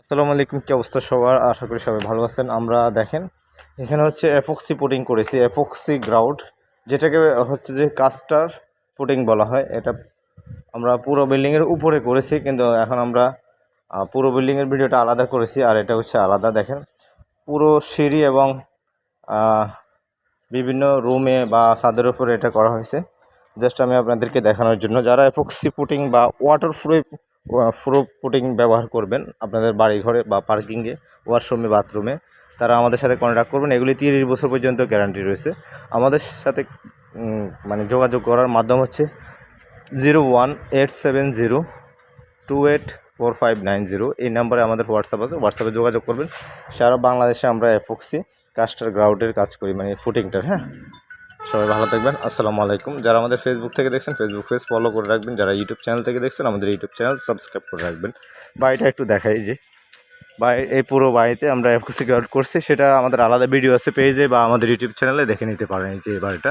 আসসালামু আলাইকুম, কি অবস্থা সবার? আশা করি সবাই ভালো আছেন। আমরা দেখেন, এখানে হচ্ছে অ্যাপক্সি পুটিং করেছি অ্যাপক্সি গ্রাউড যেটাকে হচ্ছে যে কাস্টার পুটিং বলা হয়। এটা আমরা পুরো বিল্ডিংয়ের উপরে করেছি, কিন্তু এখন আমরা পুরো বিল্ডিংয়ের ভিডিওটা আলাদা করেছি, আর এটা হচ্ছে আলাদা, দেখেন। পুরো সিঁড়ি এবং বিভিন্ন রুমে বা ছাদের উপরে এটা করা হয়েছে। জাস্ট আমি আপনাদেরকে দেখানোর জন্য, যারা অ্যাপক্সি পুটিং বা ওয়াটার প্রুফ প্রুফ পুটিং ব্যবহার করবেন আপনাদের বাড়ি ঘরে বা পার্কিংয়ে ওয়াশরুমে বাথরুমে তারা আমাদের সাথে কন্ট্যাক্ট করবেন। এগুলি তিরিশ বছর পর্যন্ত গ্যারান্টি রয়েছে। আমাদের সাথে মানে যোগাযোগ করার মাধ্যম হচ্ছে zero one eight seven zero two eight four five nine zero এই নাম্বারে আমাদের হোয়াটসঅ্যাপ আছে। হোয়াটসঅ্যাপে যোগাযোগ করবেন। সারা বাংলাদেশে আমরা অ্যাপক্সি কাস্টার গ্রাউডের কাজ করি মানে ফুটিংটার হ্যাঁ? সবাই ভালো থাকবেন। আসসালামু আলাইকুম। যারা আমাদের ফেসবুক থেকে দেখছেন ফেসবুক পেজ ফলো করে রাখবেন। যারা ইউটিউব চ্যানেল থেকে দেখছেন, আমাদের ইউটিউব চ্যানেল সাবস্ক্রাইব করে রাখবেন। বাড়িটা একটু দেখাই যে। বা এই পুরো বাড়িতে আমরা এফকুসি গ্রাউন্ড করছি। সেটা আমাদের আলাদা ভিডিও আছে পেজে বা আমাদের ইউটিউব চ্যানেলে দেখে নিতে পারেন যে বাড়িটা।